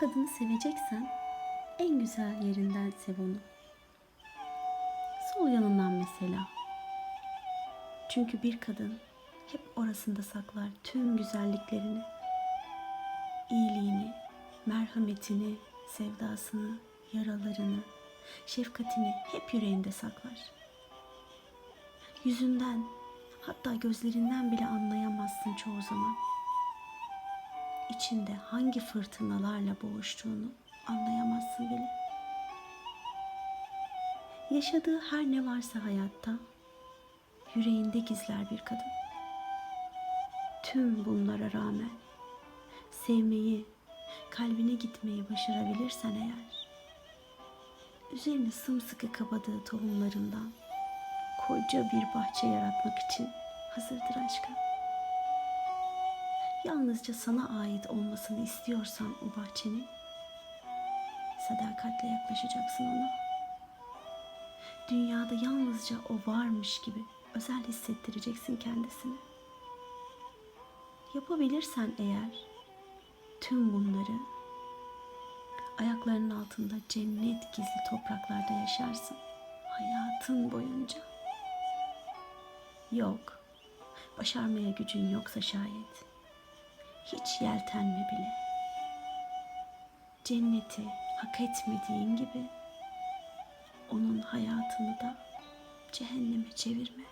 Kadını seveceksen en güzel yerinden sev onu. Sol yanından mesela. Çünkü bir kadın hep orasında saklar tüm güzelliklerini. iyiliğini, merhametini, sevdasını, yaralarını, şefkatini hep yüreğinde saklar. Yüzünden, hatta gözlerinden bile anlayamazsın çoğu zaman. İçinde hangi fırtınalarla boğuştuğunu anlayamazsın bile. Yaşadığı her ne varsa hayatta yüreğinde gizler bir kadın. Tüm bunlara rağmen sevmeyi, kalbine gitmeyi başarabilirsen eğer, üzerini sımsıkı kapadığı tohumlarından koca bir bahçe yaratmak için hazırdır aşkım. Yalnızca sana ait olmasını istiyorsan o bahçenin, sadakatle yaklaşacaksın ona. Dünyada yalnızca o varmış gibi özel hissettireceksin kendisini. Yapabilirsen eğer tüm bunları ayaklarının altında cennet gizli topraklarda yaşarsın hayatın boyunca. Yok, başarmaya gücün yoksa şayet hiç yeltenme bile. Cenneti hak etmediğin gibi onun hayatını da cehenneme çevirme.